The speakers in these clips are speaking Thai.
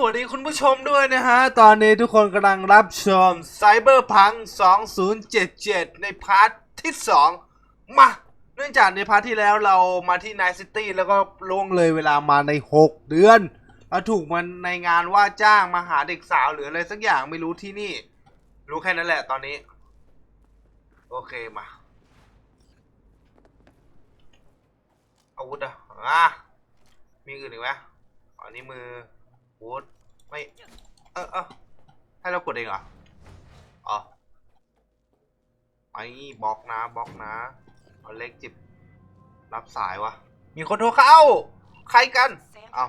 สวัสดีคุณผู้ชมด้วยนะฮะ ตอนนี้ทุกคนกำลังรับชม Cyberpunk 2077 ในพาร์ทที่ 2 มา เนื่องจากในพาร์ทที่แล้วเรามาที่ Night City แล้วก็ล่วงเลยเวลามาใน 6 เดือนเราถูกมันในงานว่าจ้างมาหาเด็กสาวหรืออะไรสักอย่างไม่รู้ที่นี่ รู้แค่นั้นแหละตอนนี้ โอเคมา อาวุธอะอะมีอื่นอีกไหมอันนี้มือวูด ไม่ เออเออให้เรากดเองเหรอ อ๋อไอ้บล็อกนะบล็อกนะเอาเล็กจิบ รับสายวะ มีคนโทรเข้า ใครกันอ้าว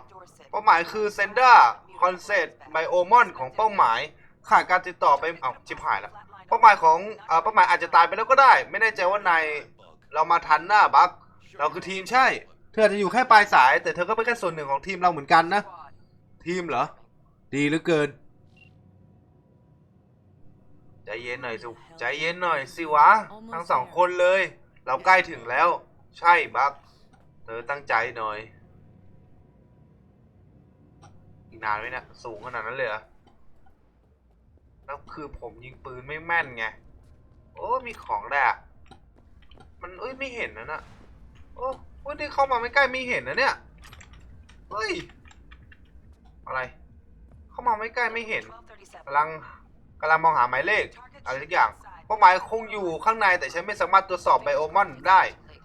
เป้าหมายคือเซนเดอร์คอนเซตไบโอมอนของเป้าหมายขาดการติดต่อไปอ้าชิบหายแล้วเป้าหมายของเออเป้าหมายอาจจะตายไปแล้วก็ได้ ไม่แน่ใจว่านายเรามาทันหน้าบักเราคือทีมใช่ เธออาจจะอยู่แค่ปลายสาย แต่เธอก็เป็นแค่ส่วนหนึ่งของทีมเราเหมือนกันนะ ทีมเหรอ ดีเหลือเกิน ใจเย็นหน่อยสิใจเย็นหน่อยสิวะ ทั้งสองคนเลย เราใกล้ถึงแล้ว ใช่บักเธอตั้งใจหน่อย อีกนานไหมเนี่ยสูงขนาดนั้นเลยเหรอแล้วคือผมยิงปืนไม่แม่นไง โอ้ มีของแหละมันเอ้ยไม่เห็นนะน่ะโอ้โอ้ยที่เข้ามาไม่ใกล้ไม่เห็นนะเนี่ย เฮ้ย อะไร เข้ามาไม่ใกล้ไม่เห็นกำลังกำลังมองหาหมายเลขอะไรทุกอย่างเป้าหมายคงอยู่ข้างในแต่ฉันไม่สามารถตรวจสอบไบโอมอนได้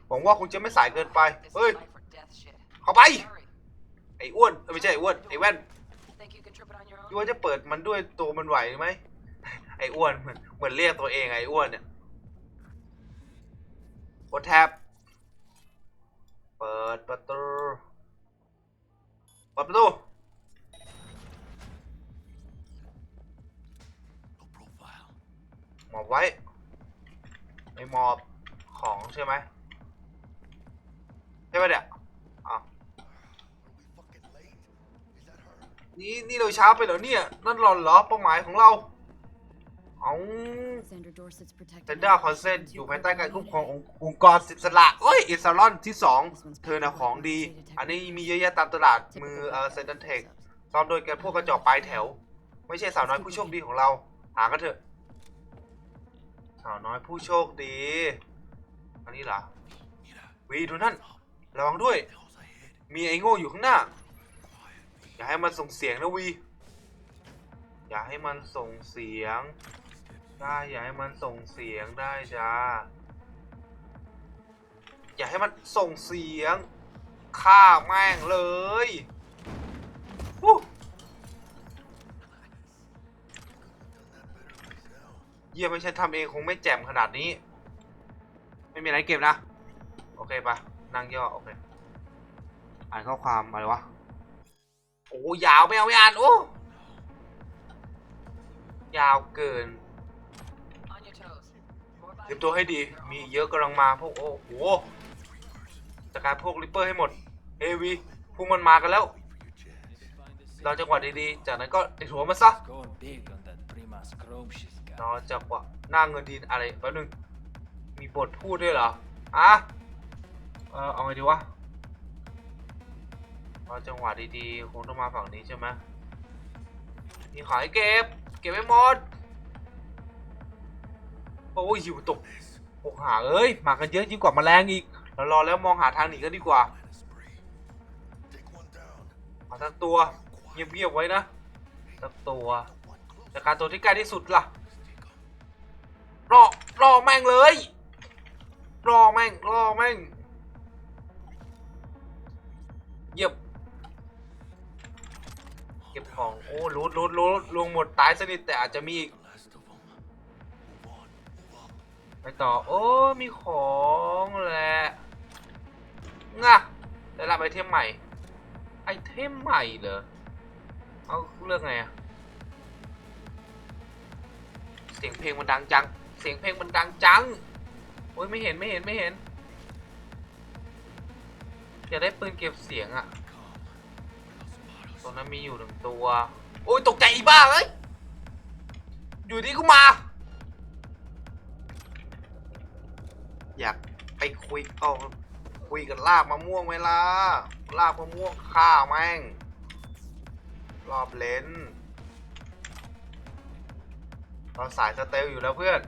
หวังว่าคงจะไม่สายเกินไปเฮ้ยเข้าไปไอ้อ้วนเอ้ยไม่ใช่ไอ้อ้วนไอ้แว่นคิดว่าจะเปิดมันด้วยตัวมันไหวไหมไอ้อ้วนเหมือนเหมือนเรียกตัวเองไอ้อ้วนเนี่ยกดแท็บเปิดประตูเปิดประตู มอบไว้ไม่หมอบของใช่ไหมใช่ไหมเนี่ยอ้าวนี่นี่เราช้าไปเหรอเนี่ย นั่นหลอนเหรอเป้าหมายของเราเอาเซเซนเดเดอร์คอนเซนออยู่ภายใต้การคุ้คุ้มมคครรององค์กรอิสระเอ้ยอิสรอนที่สองเธอน่ะของดี อันนี้มีเยอะแยะตามตลาดมือเออเซนเทคซ้อมโดยแกพวกกระจอกปลายแถว ไม่ใช่สาวน้อยผู้โชคดีของเรา หากันเถอะ สาวน้อยผู้โชคดี อันนี้เหรอวีดูนั่นระวังด้วย มีไอ้โง่อยู่ข้างหน้า อย่าให้มันส่งเสียงนะวี อย่าให้มันส่งเสียง ได้อย่าให้มันส่งเสียงได้จ้า อย่าให้มันส่งเสียงฆ่าแม่งเลยวู้ เยี่ยไม่ใช่ทำเองคงไม่แจ่มขนาดนี้ ไม่มีอะไรเก็บนะ โอเคปะนั่งย่อโอเค อ่านข้อความอะไรวะ โอ้ยาวไม่เอาไม่อ่านโอ้ยาวเกินเตรียมตัวให้ดี มีเยอะกำลังมาพวกโอ้โหจัดการพวกริปเปอร์ให้หมด เอวีพวกมันมากันแล้ว เราจังหวะดีๆ จากนั้นก็ติดหัวมันซะ เราจังหวะหน้าเงินดีอะไรแป๊บนึงมีบทพูดด้วยเหรออะเออเอาไงดีวะเราจังหวะดีๆคงต้องมาฝั่งนี้ใช่ไหมมีขายเก็บ เก็บไม่หมดโอ้ยหิวตกโอ้หาเอ้ยมากันเยอะยิ่งกว่าแมลงอีกเรารอแล้วมองหาทางหนีกันดีกว่าเอาสักตัวเงียบๆไว้นะสักตัวจากการตัวที่ใกล้ที่สุดล่ะ รอรอแม่งเลยรอแม่งรอแม่งเหยียบเก็บของโอ้รูดรูดรูดลงหมดตายสนิทแต่อาจจะมีอีกไปต่อโอ้มีของแหละง่ะได้รับไอเทมใหม่ไอเทมใหม่เหรอเอาเลือกไงอะเสียงเพลงมันดังจัง สียงเพลงมันดังจัง โอ้ยไม่เห็นไม่เห็นไม่เห็น อยากได้ปืนเก็บเสียงอะตรงนั้นมีอยู่หนึ่งตัว โอ้ยตกใจอีบ้าเอ้ยอยู่ดีก็มา อยากไปคุยเอาคุยกันลากมะม่วงไหมล่ะลากมะม่วงข้าวแม่ง รอบเลนเราสายสเตลอยู่แล้วเพื่อน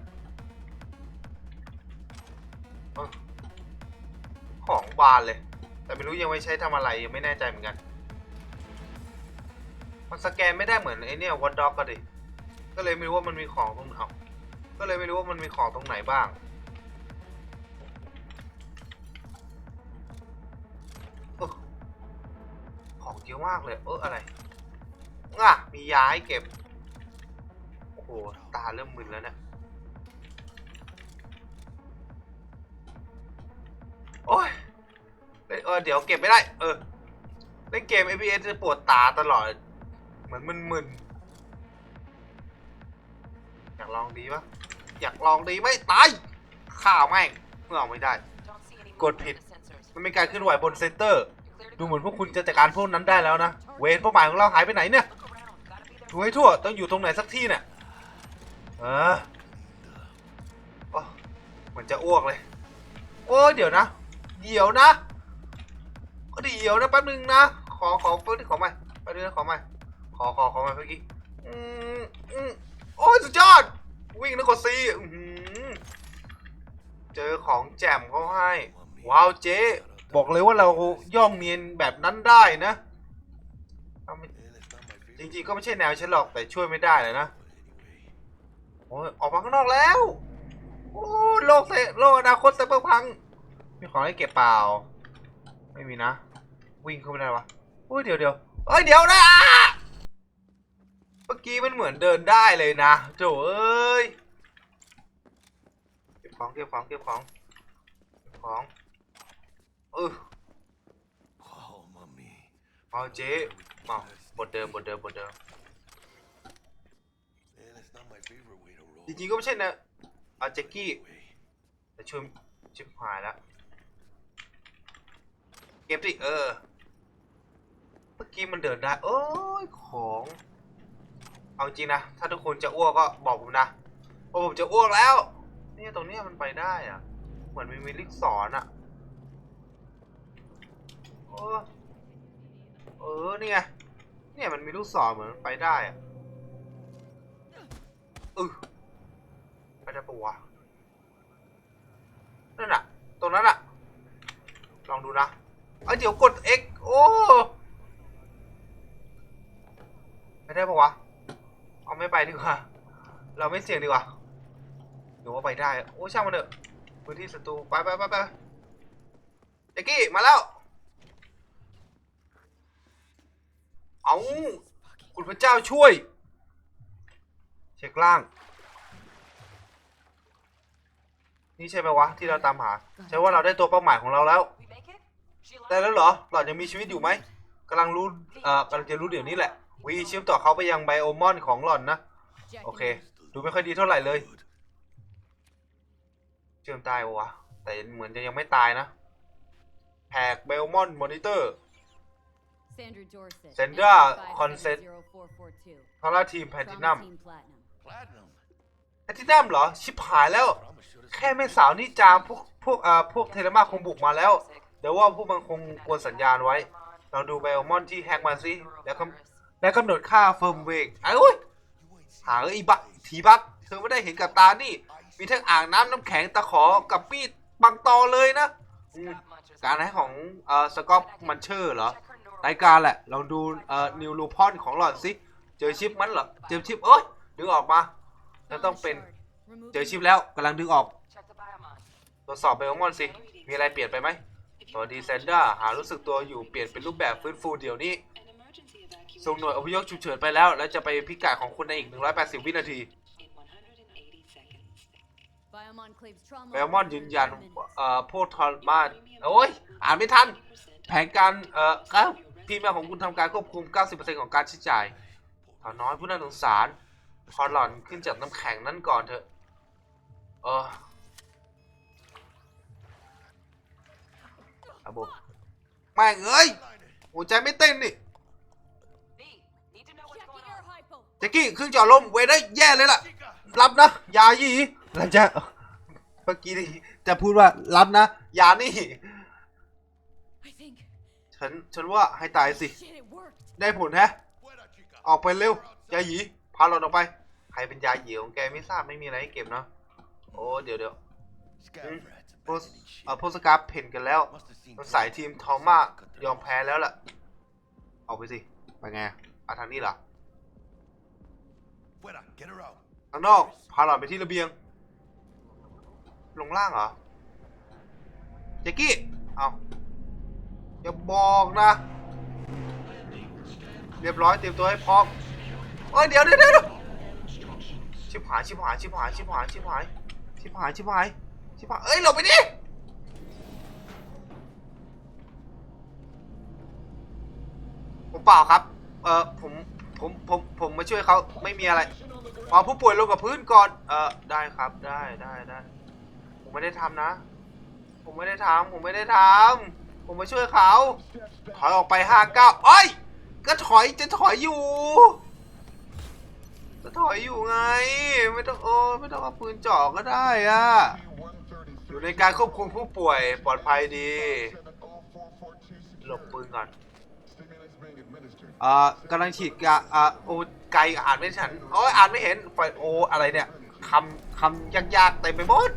ของบานเลย แต่ไม่รู้ยังไม่ใช้ทำอะไรยังไม่แน่ใจเหมือนกัน มันสแกนไม่ได้เหมือนไอเนี่ยวอตด็อกก็ดิ ก็เลยไม่รู้ว่ามันมีของตรงไหนก็เลยไม่รู้ว่ามันมีของตรงไหนบ้างอของเยอะมากเลย เอออะไรอะมียาให้เก็บ โอ้โห ตาเริ่มมึนแล้วเนี่ย โอ้ยเล่นเออเดี๋ยวเก็บไม่ได้ เออ เล่นเกม FPS จะปวดตาตลอด เหมือนมึนๆ อยากลองดีปะอยากลองดีไหมตายข่าวแม่งเมื่อเอาไม่ได้ กดผิด มันมีการเคลื่อนไหวบนเซนเตอร์ ดูเหมือนพวกคุณจะจัดการพวกนั้นได้แล้วนะ เวรเป้าหมายของเราหายไปไหนเนี่ยดูให้ทั่ว ต้องอยู่ตรงไหนสักที่เนี่ยเออเหมือนจะอ้วกเลย โอ้ยเดี๋ยวนะ เดี๋ยวนะก็เดี๋ยวนะแป๊บนึงนะ ขอขอเพิ่มที่ขอใหม่แป๊บนึงนะขอใหม่ขอขอขอใหม่เมื่อกี้อืมอืมโอ้ยสุดยอด วิ่งนะกดซีเจอของแจ่มเขาให้ ว้าวเจ๊ บอกเลยว่าเราย่องเนียนแบบนั้นได้นะ จริงๆก็ไม่ใช่แนวฉันหรอกแต่ช่วยไม่ได้เลยนะโอ้ยออกมาข้างนอกแล้ว โอ้โลกเซโลกอนาคตไซเบอร์พัง มีของให้เก็บเปล่า ไม่มีนะ วิ่งเข้าไปได้วะโอ้ยเดี๋ยวเดี๋ยวเอ้ยเดี๋ยวนะเมื่อกี้มันเหมือนเดินได้เลยนะโจเอ้ยเก็บของเก็บของเก็บของเก็บของเออ Oh, mommy. เอาเจ๊มาบทเดิมบทเดิมบทเดิม Man, that's not my favorite way to roll. จริงๆก็ไม่ใช่นะเอาแจ็กกี้ Way. แต่ช่วยชิบหายแล้ว เก็บดิเออ เมื่อกี้มันเดินได้โอ้ยของ เอาจริงนะ ถ้าทุกคนจะอ้วกก็บอกผมนะเพราะผมจะอ้วกแล้ว เนี่ยตรงเนี้ยมันไปได้อะเหมือนมีมีลิกศรอะโอ้เออนี่ไงเนี่ยมันมีลูกศรเหมือนไปได้อะเออไปได้ปะวะนั่นน่ะตรงนั้นน่ะลองดูนะ เอ้ยเดี๋ยวกด X โอ้ไม่ได้ปะวะ เอาไม่ไปดีกว่า เราไม่เสี่ยงดีกว่าหรือว่าไปได้ โอ้ช่างมันเถอะพื้นที่ศัตรูไปไปไปไปเด็กกี้มาแล้ว เอาคุณพระเจ้าช่วย เช็คล่าง นี่ใช่ไหมวะ ที่เราตามหาใช่ว่าเราได้ตัวเป้าหมายของเราแล้ว ได้แล้วเหรอ หล่อนยังมีชีวิตอยู่ไหมกำลังรู้เอ่อกำลังจะรู้เดี๋ยวนี้แหละ วีเชื่อมต่อเขาไปยังไบโอมอนของหล่อนนะ โอเค ดูไม่ค่อยดีเท่าไหร่เลย Good. เชื่อมตายวะ แต่เหมือนจะยังไม่ตายนะแหกเบลมอนมอนิเตอร์ Sandra Dorset. Sandra entry Consent. 570-0442. ทาราทีมแพนตินัม Trauma Team Platinum. Platinum. แพนตินัมเหรอ ชิบหายแล้ว Promise should have แค่แม่สาวนี่จามพวกพวกเอ่อพวกเทเลมาคงบุกมาแล้ว เดี๋ยวว่าพวกมันคงกวนสัญญาณไว้ เราดูไบโอมอนที่แฮกมาสิ แล้วก็แล้วกำหนดค่าเฟิร์มเวกไอ้โอ้ยหาเอ้ยอีบักทีบักเธอไม่ได้เห็นกับตานี่ มีทั้งอ่างน้ำน้ำแข็งตะขอกับปีดบังตอเลยนะ การให้ของเอ่อสกอปมันเชอร์เหรอรายการแหละ ลองดูเอ่อนิวลูพอนของหลอดสิ เจอชิปมันเหรอ เจอชิปเอ้ย ดึงออกมาจะต้องเป็น เจอชิปแล้วกำลังดึงออก ตรวจสอบเบลมอนสิ มีอะไรเปลี่ยนไปไหม สวัสดีแซนด้าหารู้สึกตัวอยู่เปลี่ยนเป็นรูปแบบฟื้นฟูเดี๋ยวนี้ ส่งหน่วยอพยพฉุกเฉินไปแล้ว และจะไปพิกัดของคุณในอีก 180 วินาที Biomonclave's trauma เบลมอนยืนยันเอ่อพวกทรมานโอ้ย อ่านไม่ทัน แผนการเอ่อครับทีมงานของคุณทำการควบคุม 90%ของการใช้จ่ายถาน้อยผู้น่าสงสารพอหล่อนขึ้นจากน้ำแข็งนั่นก่อนเถอะ เออ ครับผมแม่งเอ้ยหัวใจไม่เต้นนี่ Checking your hypo. แจ็กกี้เครื่องจอดลมเวได้แย่เลยล่ะ รับนะยาหยีหลังจากเมื่อกี้นี่จะพูดว่ารับนะยานี่ I think. ฉันฉันว่าให้ตายสิ Shit, it worked. ได้ผลแฮะ Fuera, chica. ออกไปเร็วยาหยีพาหลอนออกไป ใครเป็นยาหยีของแกไม่ทราบไม่มีอะไรให้เก็บเนาะโอ้เดี๋ยวเดี๋ยว Scav Hmm? rats พวก abandoned ship. เอ่อพวกสกาเพ่นกันแล้ว Must have seen มันสายทีมทอมมายอมแพ้แล้วล่ะออกไปสิ ไปไงอาทางนี้เหรอ Fuera, get her out. ทางนอก พาหลอนไปที่ระเบียง ลงล่างเหรอแจ็กกี้ เอาอย่าบอกนะ เรียบร้อยเตรียมตัวให้พร้อมเอ้ยเดี๋ยวเดี๋ยวเดี๋ยวชิบหายชิบหายชิบหายชิบหายชิบหายชิบหายชิบหาย ชิบหายเอ้ยหลบไปดิผมเปล่าครับ เออผม ผม ผม ผมมาช่วยเขาไม่มีอะไรเอาผู้ป่วยลงกับพื้นก่อน เออได้ครับ ได้ได้ได้ผมไม่ได้ทำนะ ผมไม่ได้ทำผมไม่ได้ทำผมมาช่วยเขา ถอยออกไปห้าเก้าเอ้ย ก็ถอยจะถอยอยู่จะถอยอยู่ไง ไม่ต้องโอ้ไม่ต้องเอาปืนจ่อก็ได้อะ อยู่ในการควบคุมผู้ป่วยปลอดภัยดี หลบปืนก่อนเอ่อกำลังฉีดยาอ่าโอ้ไกลอ่านไม่ทันโอ้ยอ่านไม่เห็นไฟโออะไรเนี่ยคำคำยากๆเต็มไปหมด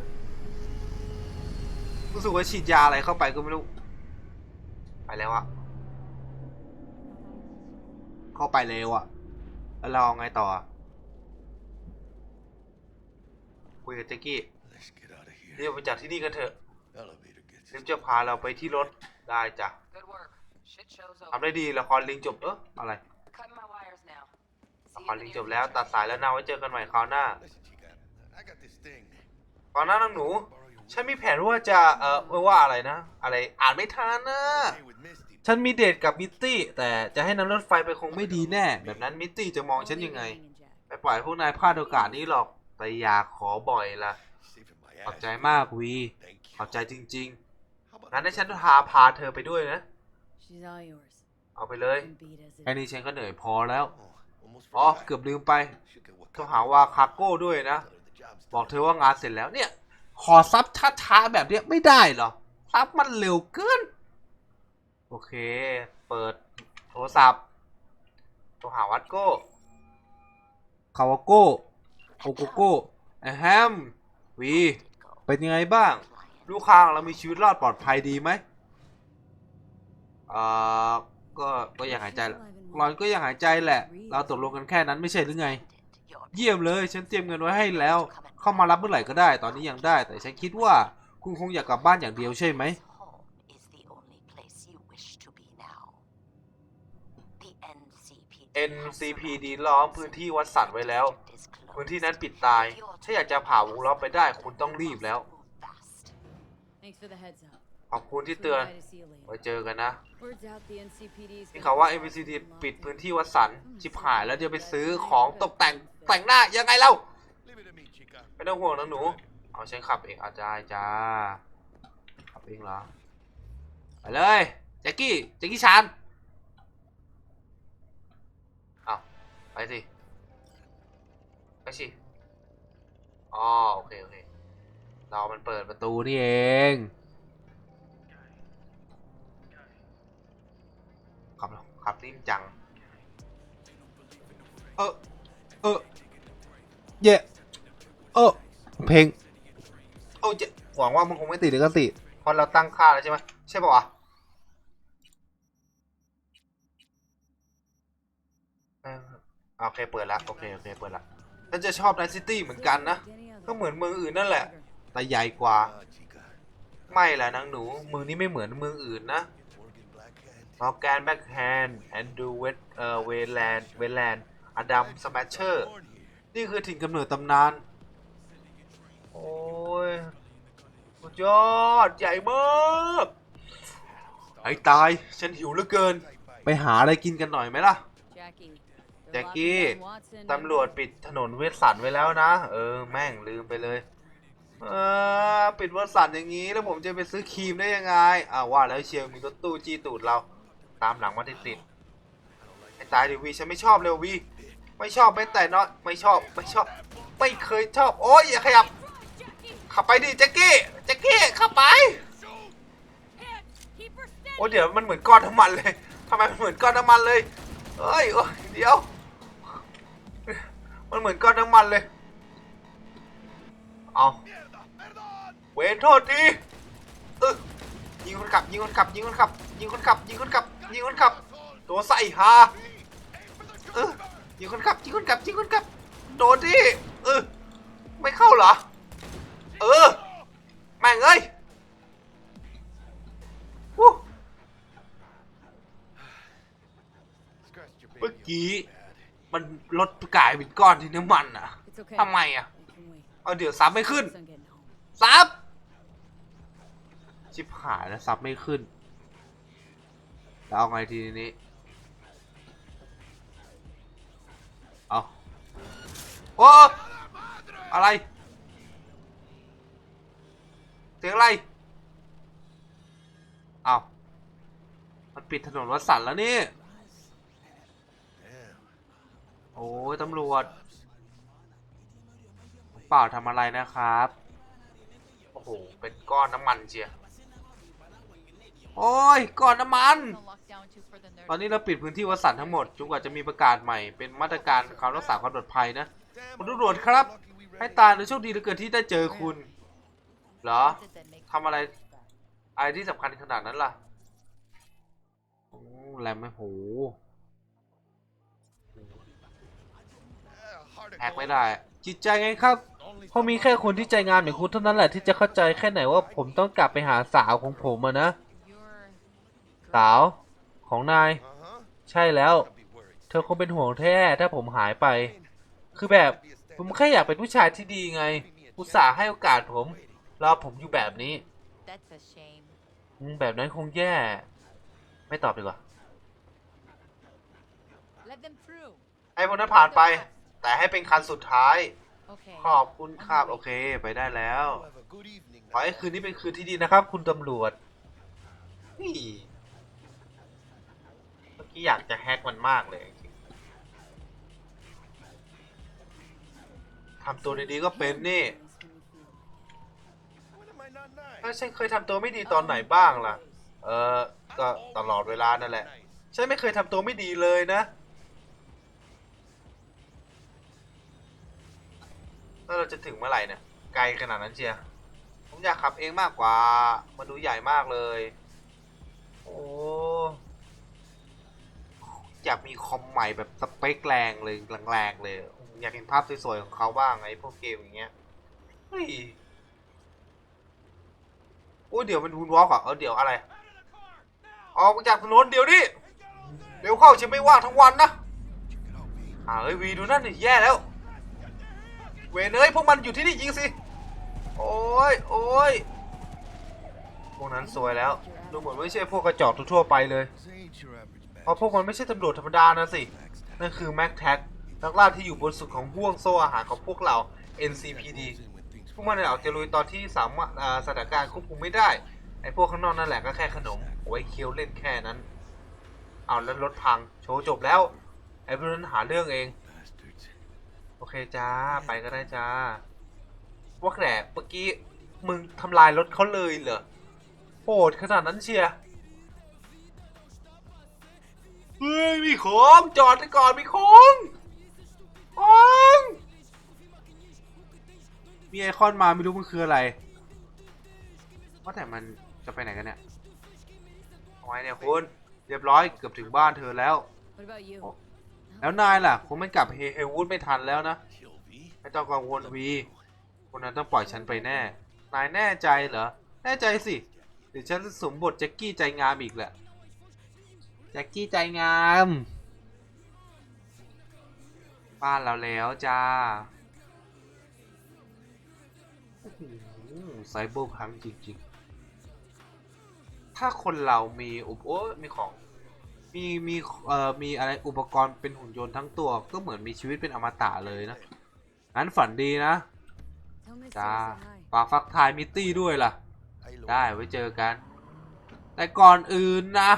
รู้สึกว่าฉีดยาอะไรเข้าไปก็ไม่รู้ ไปแล้วอะเข้าไปเร็วอะแล้วเราเอาไงต่อคุยกับแจ็ก รีย here. กไปจากที่นี่กันเถอะ Elevator gets เรียกจะพาเราไปที่รถได้จ้ะ Good work. Shit show's ทำ over. ได้ดีละครลิงจบเอออะไร Cutting my wires now. ละ See ค you ร in ลิ the งจ near บแล้ว future. ตัดสายแล้วนะไว้เจอกันใหม่คราวหน้า Listen, chica. I got this thing. ตอนหน้าน้องหนู ฉันมีแผนว่าจะเออไม่ว่าอะไรนะ อะไรอ่านไม่ทันนะ Hey, with Misty. ฉันมีเดทกับมิตตี้ แต่จะให้นั่งรถไฟไปคงไม่ดีแน่ แบบนั้นมิตตี้จะมองฉันยังไง ไปปล่อยพวกนายพลาดโอกาสนี้หรอก แต่อยากขอบ่อยละ Saving my ขอบ ass. ใจมากวี Thank ขอบ you. ใจจริง How about ๆงั้นให้ a ฉัน break? พาพาเธอไปด้วยนะ She's all yours. เอาไปเลย And beat as it แค่นี้ฉันก็เหนื่อยพอแล้ว Oh, almost อ๋อ forgot. เกือบลืมไป Should get ต้อง Wakanda. หาว่าคาโก้ด้วยนะ Tell her the job's บอก done. เธอว่างานเสร็จแล้วเนี่ย ขอซับช้าๆแบบเนี้ยไม่ได้เหรอซับมันเร็วเกิน โอเค เปิดโทรศัพท์โทรหาวัดโก้คาวาโก้โอโกโก้แอแฮมวี เป็นยังไงบ้าง ลูกค้าของเรามีชีวิตรอดปลอดภัยดีไหมเอ่อก็ก็ยังหายใจแหละรอนก็ยังหายใจแหละ เราตกลงกันแค่นั้นไม่ใช่หรือไง เยี่ยมเลย ฉันเตรียมเงินไว้ให้แล้ว เข้ามารับเมื่อไหร่ก็ได้ ตอนนี้ยังได้ แต่ฉันคิดว่าคุณคงอยากกลับบ้านอย่างเดียวใช่ไหม NCPD NCPD ล้อมพื้นที่วัดสันไว้แล้ว พื้นที่นั้นปิดตาย ถ้าอยากจะผ่าวงล้อมไปได้คุณต้องรีบแล้ว Thanks for the heads up. ขอบคุณที่เตือน Flew by to see you ไว้ later. เจอกันนะ Words out the NCPD's นี่เขาว่า MCD ปิดพื้นที่วัดสันชิบหายแล้วเดี๋ยวไปซื้อของตกแต่งแต่งหน้ายังไงเล่า Leave it to me, chica. ไม่ต้องห่วงนะหนู เอาฉันขับเองอาจารย์จ้าขับเองเหรอไปเลยแจ็คกี้แจ็คกี้ชานเอา ไปสิ ไปสิ อ๋อโอเคโอเค เรามันเปิดประตูนี่เองขับขับนิ่มจัง เออ เออ เย่เออ เพลงโอ้เจหวังว่ามันคงไม่ติดลิขสิทธิ์เพราะเราตั้งค่าแล้วใช่ไหมใช่ป่าวะเออ โอเคเปิดละโอเคโอเคเปิดละฉันจะชอบไนซิตี้เหมือนกันนะ ก็เหมือนเมืองอื่นนั่นแหละ แต่ใหญ่กว่า ไม่และนางหนู เมืองนี้ไม่เหมือนเมืองอื่นนะมอร์แกนแบ็กแฮนด์แอนดูเวสเอ่อเวแลนด์เวแลนด์อดัมสแมชเชอร์ นี่คือถิ่นกำเนิดตำนาน โอ้ยสุดยอด ใหญ่มากไอ้ตาย ฉันหิวเหลือเกิน ไปหาอะไรกินกันหน่อยไหมล่ะ Jackie. แจ็คกี้ ตำรวจปิดถนนเวสันไว้แล้วนะ เออ แม่งลืมไปเลย เออ ปิดเวสันอย่างนี้ แล้วผมจะไปซื้อครีมได้ยังไง อ่าว่าแล้วเชียวมีรถตู้จี้ตูดเรา ตามหลังมาติดติดไอ้ตายดิวีฉันไม่ชอบเลยวี ไม่ชอบแม้แต่น้อยไม่ชอบ ไม่ชอบ ไม่เคยชอบ โอ้ยอย่าขยับ ขับไปดิแจ็คกี้ แจ็คกี้ ขับไป โอ้เดี๋ยวมันเหมือนก้อนน้ำมันเลยทำไมมันเหมือนก้อนน้ำมันเลยเอ้ยโอ้ยเดี๋ยว มันเหมือนก้อนน้ำมันเลย เอาเวนโทษทีเออยิงคนขับยิงคนขับยิงคนขับยิงคนขับยิงคนขับยิงคนขับ ตัวใส่ฮาเออยิงคนขับยิงคนขับยิงคนขับ โดนดิเออไม่เข้าเหรอ เออแม่งเอ้ยวู้เมื่อกี้ มันลดกลายเป็นก้อนที่น้ำมันอะ It's okay. ทำไมอะ I can wait. เอาเดี๋ยวซับไม่ขึ้น Focus on getting home. ซับ ชิบหายแล้วซับไม่ขึ้น แล้วเอาไงทีนี้ เอาโอ้อะไร เสียงอะไร เอามันปิดถนนวัดสันแล้วนี่ อ้ยตำรวจเปล่าทำอะไรนะครับ โอ้โห เป็นก้อนน้ำมันเชียโอ้ยก้อนน้ำมัน ตอนนี้เราปิดพื้นที่วัสันทั้งหมดจนกว่าจะมีประกาศใหม่ เป็นมาตรการความรักษาความปลอดภัยนะคุณตำรวจครับ ให้ตายในโชคดีเหลือเกินที่ได้เจอคุณ เหรอทำอะไรอะไรที่สำคัญขนาดนั้นล่ะแรมไหมโห แฮก go ไม่ได้ จิตใจไงครับ Only เพราะมีแค่คนที่ใจงามอย่างคุณเท่านั้นแหละที่จะเข้าใจแค่ไหนว่าผมต้องกลับไปหาสาวของผมอะนะ สาวของนาย Uh-huh. ใช่แล้ว I'd be worried. เธอคงเป็นห่วงแท้ถ้าผมหายไป คือแบบผมแค่อยากเป็นผู้ชายที่ดีไง อุตส่าห์ให้โอกาสผม รอผมอยู่แบบนี้ That's a shame. อืมแบบนั้นคงแย่ ไม่ตอบดีกว่า Let them through. ให้พวกนั้นผ่านไป แต่ให้เป็นคันสุดท้าย Okay. ขอบคุณครับโอเคไปได้แล้ว You have a good evening ขอ now. ให้คืนนี้เป็นคืนที่ดีนะครับ คุณตำรวจ นี่ เมื่อกี้อยากจะแฮกมันมากเลยจริงๆทำตัวดีๆก็เป็นนี่ When am I not nice? ถ้าฉันเคยทำตัวไม่ดีตอนไหนบ้างล่ะ เออก็ตลอดเวลานั่นแหละฉันไม่เคยทำตัวไม่ดีเลยนะ แล้วเราจะถึงเมื่อไหร่เนี่ย ไกลขนาดนั้นเชียผมอยากขับเองมากกว่า มันดูใหญ่มากเลย โอ้อยากมีคอมใหม่แบบสเปคแรงเลยแรงๆเลย อยากเห็นภาพสวยๆของเขาบ้างไอ้พวกเกมอย่างเงี้ยเฮ้ยโอ้ยเดี๋ยวเป็นวูนวอล์กอะเออเดี๋ยวอะไรออกมาจากถนนเดี๋ยวนี้เร็วเข้าฉันไม่ว่างทั้งวันนะอ่าเอ้ยวีดูนั่นนี่แย่แล้ว เวเอ้ยพวกมันอยู่ที่นี่ยิงสิ โอ้ยโอ้ยพวกนั้นสวยแล้ว ดูเหมือนไม่ใช่พวกกระจอกทั่วไปเลย เพราะพวกมันไม่ใช่ตำรวจธรรมดานะสิ นั่นคือแม็กแท็กนักล่าที่อยู่บนสุดของห่วงโซ่อาหารของพวกเรา NCPD พวกมันเนี่ยออกจะลุยตอนที่สามารถสถานการณ์ควบคุมไม่ได้ ไอ้พวกข้างนอกนั่นแหละก็แค่ขนมเอาไว้เคี้ยวเล่นแค่นั้น เอาแล้วรถพัง โชว์จบแล้ว ไอ้พวกนั้นหาเรื่องเอง โอเคจ้า ไปก็ได้จ้าว่าแต่เมื่อกี้มึงทำลายรถเขาเลยเหรอโหดขนาดนั้นเชียร์เฮ้ยมีของจอดไปก่อนมีของของมีไอคอนมาไม่รู้มันคืออะไรว่าแต่มันจะไปไหนกันเนี่ยเอาไว้เนี่ยคุณเรียบร้อยเกือบถึงบ้านเธอแล้ว What about you? แล้วนายล่ะคงไม่กลับเฮเฮวูดไม่ทันแล้วนะ Kill V? ไม่ต้องกังวลวีคนนั้นต้องปล่อยฉันไปแน่ นายแน่ใจเหรอ แน่ใจสิเดี๋ยวฉันจะสวมบทแจ็คกี้ใจงามอีกแหละ แจ็คกี้ใจงาม บ้านเราแล้วจ้าโอ้โหไซเบอร์พังจริงๆ ถ้าคนเรามีอุปโอ้มีของ มีมีเอ่อมีอะไรอุปกรณ์เป็นหุ่นยนต์ทั้งตัว ก็เหมือนมีชีวิตเป็นอมตะเลยนะงั้นฝันดีนะ Tell Miss จ้า Sarah I said hi. ฝากฟักทายมิตตี้ด้วยล่ะ Ahí lo ได้ไว้เจอกัน แต่ก่อนอื่นนะ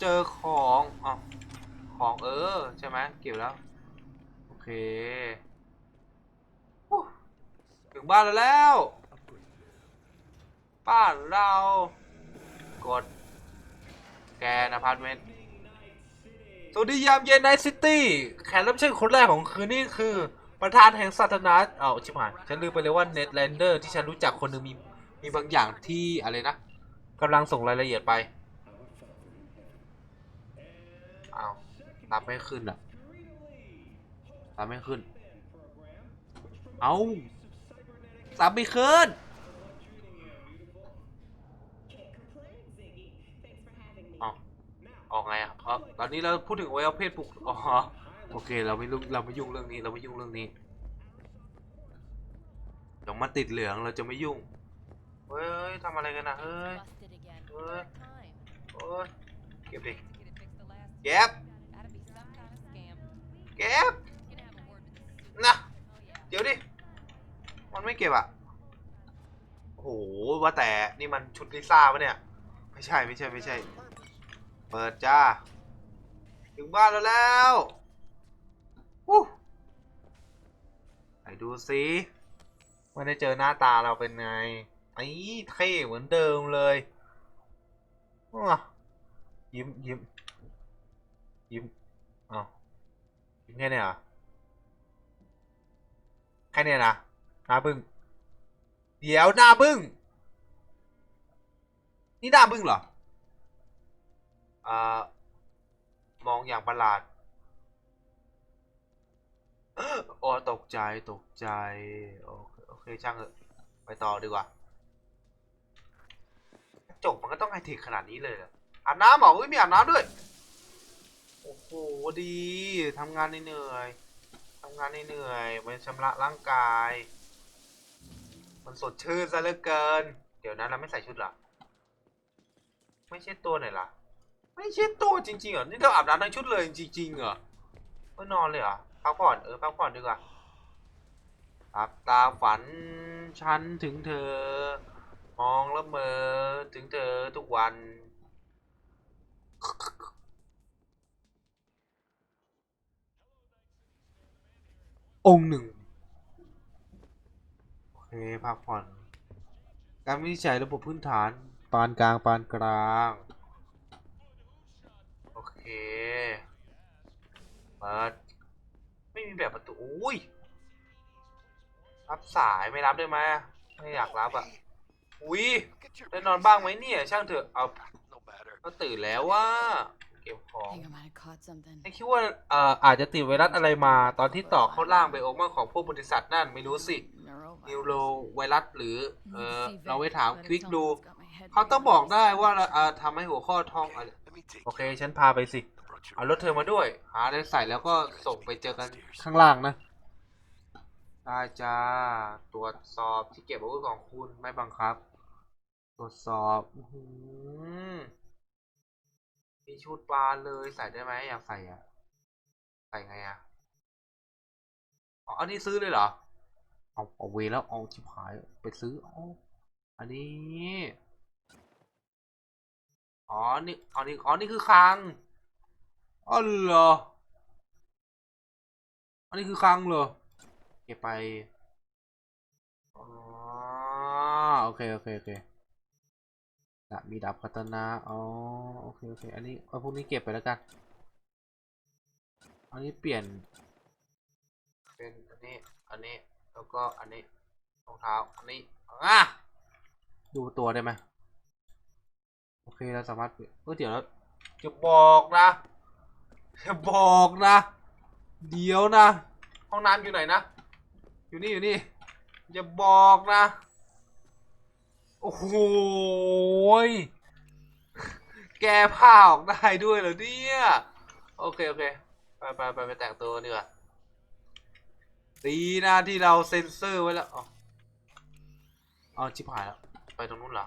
เจอของอ๋อของเออ ใช่ไหมเก็บแล้ว โอเคอู้ถึงบ้านเราแล้ว บ้านเรา กด แกนอพาร์ตเมนต์สวัสดียามเย็นไนซิตี้ แขกรับเชิญคนแรกของคืนนี้คือ ประธานแห่งศาสนาเอาชิบหายฉันลืมไปเลยว่าเน็ตแลนเดอร์ที่ฉันรู้จักคนหนึ่งมีมีบางอย่างที่อะไรนะกำลังส่งรายละเอียดไปเอารับไม่ขึ้นอะรับไม่ขึ้น เอารับไม่ขึ้นเอา ออกไงอะอ๋อตอนนี้เราพูดถึงวัยเพศปลุกอ๋อโอเค เราไม่รู้เราไม่ยุ่งเรื่องนี้เราไม่ยุ่งเรื่องนี้เดี๋ยวมาติดเหลืองเราจะไม่ยุ่งเฮ้ยทำอะไรกันนะเฮ้ย Busted again. What? Third time. โอ้ยเก็บดิเก็บเก็บนะเดี๋ยวดิมันไม่เก็บอะโอ้โหว่าแต่นี่มันชุดลิซ่าปะเนี่ย ไม่ใช่ไม่ใช่ไม่ใช่ เปิดจ้า ถึงบ้านแล้วแล้ววู้ไหนดูสิไม่ได้เจอหน้าตาเราเป็นไง ไอ้เท่เหมือนเดิมเลยยิ้มยิ้มยิ้มอ้าวยิ้มแค่เนี้ยเหรอแค่เนี้ยนะหน้าบึ้ง เดี๋ยวหน้าบึ้ง นี่หน้าบึ้งเหรอ อมองอย่างประหลาดโอ้ตกใจตกใจโอเคโอเคช่างเถอะไปต่อดีกว่าจบมันก็ต้องไฮเทคขนาดนี้เลยเหรออาบน้ำเหรออุ้ยมีอาบน้ำด้วย โอ้โหดีทำงานเหนื่อยทำงานเหนื่อยมันชำระร่างกาย มันสดชื่นซะเหลือเกิน เดี๋ยวนั้นเราไม่ใส่ชุดหรอไม่ใช่ตัวไหนล่ะ ไม่ใช่ตัวจริงๆเหรอ นี่เราอาบน้ำทั้งชุดเลยจริงๆเหรอไม่นอนเลยเหรอ พักผ่อนเออ พักผ่อนดีกว่าหลับตาฝันฉันถึงเธอ มองละเมอถึงเธอทุกวัน องค์หนึ่ง โอเค พักผ่อน การวินิจฉัยระบบพื้นฐาน ปานกลาง ปานกลาง เคเปิด ไม่มีแบบประตู อุ้ย รับสายไม่รับได้ไหมไม่อยากรับอะ อุ้ย Get your ได้นอนบ้างไหมเนี่ย ช่างเถอะ เอา no matter. ก็ตื่นแล้วว่า เก็บของ I think I might have caught something. ไอคิดว่าเอ่ออาจจะติดไวรัสอะไรมา ตอนที่ต่อเข้าร่างไบโอมาของพวกบริษัทนั่นไม่รู้สินิวโรไวรัสหรือ เออเราไปถามควิกดู เขาต้องบอกได้ว่าเอ่อทำให้หัวข้อท้อง โอเค ฉันพาไปสิ เอารถเธอมาด้วย หาอะไรใส่แล้วก็ส่งไปเจอกันข้างล่างนะได้จ้า ตรวจสอบที่เก็บอาวุธของคุณไม่บังคับ ตรวจสอบอมีชุดปลาเลยใส่ได้ไหมอยากใส่อะ ใส่ไงอะ อ๋อ อันนี้ซื้อเลยเหรอ เอาเอาเวแล้วเอาชิบหายไปซื้ออ๋ออันนี้ อ๋อ นี่ อ๋อ นี่ อ๋อ นี่คือคลังอ๋อเหรอ อันนี้คือคลังเหรอ เก็บไปอ๋อโอเค โอเค โอเคดาบมีดาบคาตานะอ๋อ โอเค โอเค อันนี้เอาพวกนี้เก็บไปแล้วกัน อันนี้เปลี่ยน เป็นอันนี้ อันนี้ แล้วก็อันนี้ รองเท้า อันนี้อะดูตัวได้ไหม โอเคเราสามารถเออเดี๋ยวเราจะบอกนะจะบอกนะ เดี๋ยวนะ ห้องน้ำอยู่ไหนนะ อยู่นี่อยู่นี่อย่าบอกนะ โอ้โหแกผ้าออกได้ด้วยเหรอเนี่ย โอเค โอเค ไปไปไปไปแต่งตัวดีกว่าดีนะที่เราเซ็นเซอร์ไว้แล้วอ๋ออ๋อชิบหายแล้ว ไปตรงนู้นเหรอ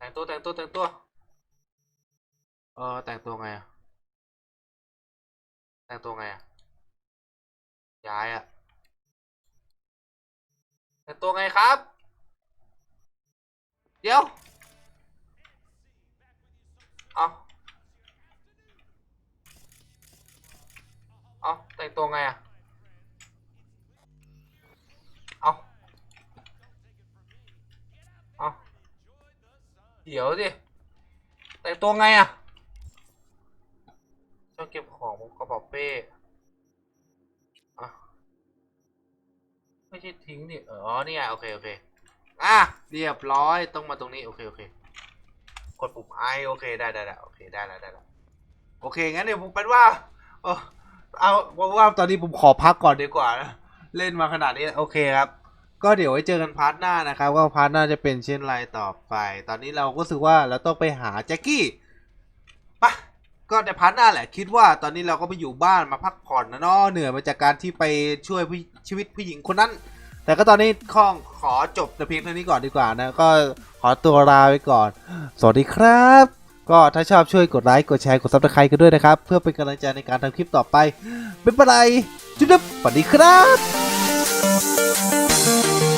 แต่งตัวแต่งตัวแต่งตัว เออแต่งตัวไงอะแต่งตัวไงอะย้ายอะแต่งตัวไงครับ เดี๋ยว เอาเอาแต่งตัวไงอะเอาเอา เดี๋ยวดิแต่งตัวไงอะชต้องเก็บของกระเป๋าเป้อะไม่ใช่ทิ้งดิอ๋อนี่ไงโอเคโอเคอะเรียบร้อยต้องมาตรงนี้โอเคโอเคกดปุ่มไอโอเคได้ได้ได้โอเคได้แล้วได้แล้วโอเคงั้นเดี๋ยวผมเป็นว่าเออเอาว่าตอนนี้ผมขอพักก่อนดีกว่านะเล่นมาขนาดนี้โอเคครับ ก็เดี๋ยวไว้เจอกันพาร์ทหน้านะครับว่าพาร์ทหน้าจะเป็นเช่นไรต่อไป ตอนนี้เราก็รู้สึกว่าเราต้องไปหาแจ็คกี้ปะก็ในพาร์ทหน้าแหละคิดว่าตอนนี้เราก็ไปอยู่บ้านมาพักผ่อนนะเนาะเหนื่อยมาจากการที่ไปช่วยผู้ชีวิตผู้หญิงคนนั้น แต่ก็ตอนนี้ข้องขอจบแต่เพียงเท่านี้ก่อนดีกว่านะ ก็ขอตัวลาไปก่อน สวัสดีครับ ก็ถ้าชอบช่วยกดไลค์กดแชร์กดซับสไครต์กันด้วยนะครับ เพื่อเป็นกำลังใจในการทำคลิปต่อไปไม่เป็นไรจุ๊บสวัสดีครับ Música